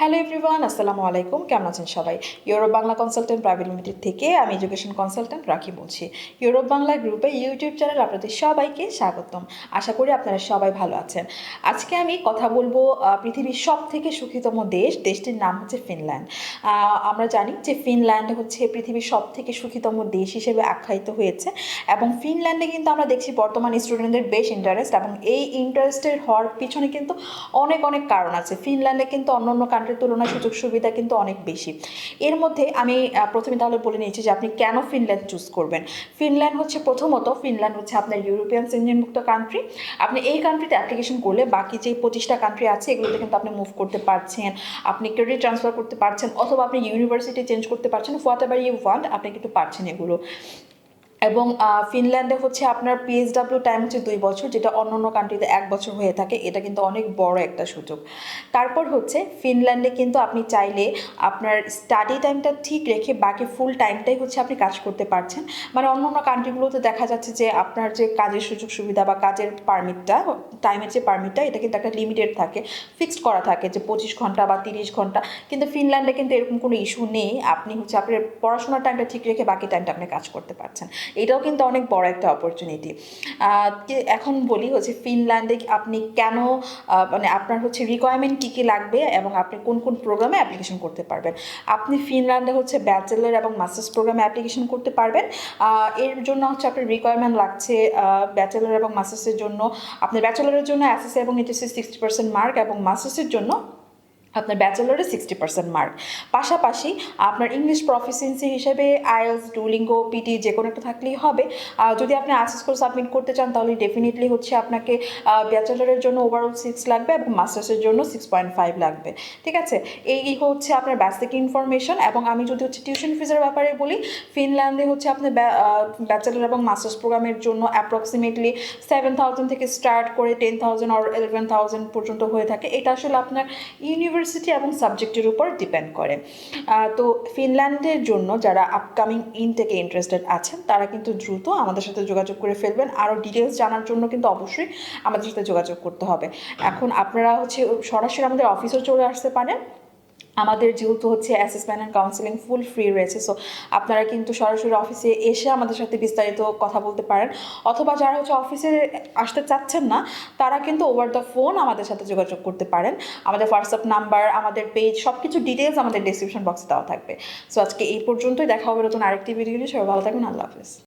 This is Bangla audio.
হ্যালো এভরিওয়ান আসসালামু আলাইকুম। কেমন আছেন সবাই? Europe Bangla consultant private limited থেকে আমি এডুকেশন কনসালটেন্ট রাখি বলছি। ইউরোপ বাংলা গ্রুপে ইউটিউব চ্যানেল আপনাদের সবাইকে স্বাগতম। আশা করি আপনারা সবাই ভালো আছেন। আজকে আমি কথা বলব পৃথিবীর সব থেকে সুখীতম দেশ, দেশটির নাম হচ্ছে ফিনল্যান্ড আমরা জানি যে ফিনল্যান্ড হচ্ছে পৃথিবীর সব থেকে সুখীতম দেশ হিসেবে আখ্যায়িত হয়েছে এবং ফিনল্যান্ডে কিন্তু আমরা দেখছি বর্তমান স্টুডেন্টদের বেশ ইন্টারেস্ট এবং এই ইন্টারেস্টের হওয়ার পিছনে কিন্তু অনেক অনেক কারণ আছে। ফিনল্যান্ডে কিন্তু অন্য অন্য কান্ট্রির তুলনায় সুযোগ সুবিধা কিন্তু অনেক বেশি। এর মধ্যে আমি প্রথমে তাহলে বলে নিয়েছি যে আপনি কেন ফিনল্যান্ড চুজ করবেন? ফিনল্যান্ড হচ্ছে প্রথমত, ফিনল্যান্ড হচ্ছে আপনার ইউরোপিয়ান ইউনিয়নভুক্ত কান্ট্রি আপনি এই কান্ট্রিতে অ্যাপ্লিকেশন করলে বাকি যে পঁচিশটা কান্ট্রি আছে, এগুলোতে কিন্তু আপনি মুভ করতে পারছেন, আপনি ক্রেডিট ট্রান্সফার করতে পারছেন, অথবা আপনি ইউনিভার্সিটি চেঞ্জ করতে পারছেন হোয়াট এভার ইউ ওয়ান্ট আপনি কিন্তু পারছেন এগুলো। এবং ফিনল্যান্ডে হচ্ছে আপনার পিএইচডাব্লিউ টাইম হচ্ছে দুই বছর, যেটা অন্য অন্য কান্ট্রিতে এক বছর হয়ে থাকে, এটা কিন্তু অনেক বড় একটা সুযোগ। তারপর হচ্ছে ফিনল্যান্ডে কিন্তু আপনি চাইলে আপনার স্টাডি টাইমটা ঠিক রেখে বাকি ফুল টাইমটাই হচ্ছে আপনি কাজ করতে পারছেন। মানে অন্য অন্য কান্ট্রিগুলোতে দেখা যাচ্ছে যে, আপনার যে কাজের সুযোগ সুবিধা বা কাজের পারমিটটা টাইমের যে পারমিটটা এটা কিন্তু একটা লিমিটেড থাকে ফিক্সড করা থাকে যে পঁচিশ ঘণ্টা বা তিরিশ ঘণ্টা। কিন্তু ফিনল্যান্ডে কিন্তু এরকম কোনো ইস্যু নেই, আপনি হচ্ছে আপনার পড়াশোনার টাইমটা ঠিক রেখে বাকি টাইমটা আপনি কাজ করতে পারছেন। এটাও কিন্তু অনেক বড় একটা অপরচুনিটি এখন বলি হচ্ছে ফিনল্যান্ডে আপনি কেন মানে আপনার হচ্ছে রিকোয়ারমেন্ট কী কী লাগবে এবং আপনি কোন কোন প্রোগ্রামে অ্যাপ্লিকেশন করতে পারবেন। আপনি ফিনল্যান্ডে হচ্ছে ব্যাচেলার এবং মাস্টার্স প্রোগ্রামে অ্যাপ্লিকেশন করতে পারবেন। এর জন্য হচ্ছে আপনার রিকোয়ারমেন্ট লাগছে ব্যাচেলার এবং মাস্টার্সের জন্য। আপনার ব্যাচেলারের জন্য এসএসসি এবং এইচএসসি সিক্সটি পার্সেন্ট মার্ক এবং মাস্টার্সের জন্য আপনার ব্যাচেলরে সিক্সটি পার্সেন্ট মার্ক পাশাপাশি আপনার ইংলিশ প্রফিসিয়েন্সি হিসেবে আইএলস ডুলিঙ্গো পিটি যে কোনো একটা থাকলেই হবে। যদি আপনি আর্টস স্কুল সাবমিট করতে চান, তাহলে ডেফিনেটলি হচ্ছে আপনাকে ব্যাচেলরের জন্য ওভারঅল সিক্স লাগবে এবং মাস্টার্সের জন্য সিক্স পয়েন্ট ফাইভ লাগবে। ঠিক আছে? এই হচ্ছে আপনার বেসিক ইনফরমেশন এবং আমি যদি হচ্ছে টিউশন ফিজের ব্যাপারে বলি ফিনল্যান্ডে হচ্ছে আপনার ব্যাচেলর এবং মাস্টার্স প্রোগ্রামের জন্য অ্যাপ্রক্সিমেটলি সেভেন থাউজেন্ড থেকে স্টার্ট করে টেন থাউজেন্ড আর ইলেভেন থাউজেন্ড পর্যন্ত হয়ে থাকে। এটা আসলে আপনার ইউনিভার্সিটি এবং সাবজেক্টের উপর ডিপেন্ড করে। তো ফিনল্যান্ডের জন্য যারা আপকামিং ইন থেকে ইন্টারেস্টেড আছেন, তারা কিন্তু দ্রুত আমাদের সাথে যোগাযোগ করে ফেলবেন। আরও ডিটেলস জানার জন্য কিন্তু অবশ্যই আমাদের সাথে যোগাযোগ করতে হবে। এখন আপনারা হচ্ছে সরাসরি আমাদের অফিসেও চলে আসতে পারেন। আমাদের যেহেতু হচ্ছে assessment and counselling full free রয়েছে সো আপনারা কিন্তু সরাসরি অফিসে এসে আমাদের সাথে বিস্তারিত কথা বলতে পারেন। অথবা যারা হচ্ছে অফিসে আসতে চাচ্ছেন না, তারা কিন্তু ওভার দ্য ফোন আমাদের সাথে যোগাযোগ করতে পারেন। আমাদের হোয়াটসঅ্যাপ নাম্বার আমাদের পেজ সব কিছু ডিটেলস আমাদের ডিসক্রিপশন বক্সে দেওয়া থাকবে। সো আজকে এই পর্যন্তই, দেখা হবে নতুন আরেকটি ভিডিও নিয়ে। সবাই ভালো থাকবেন, আল্লাহ হাফিজ।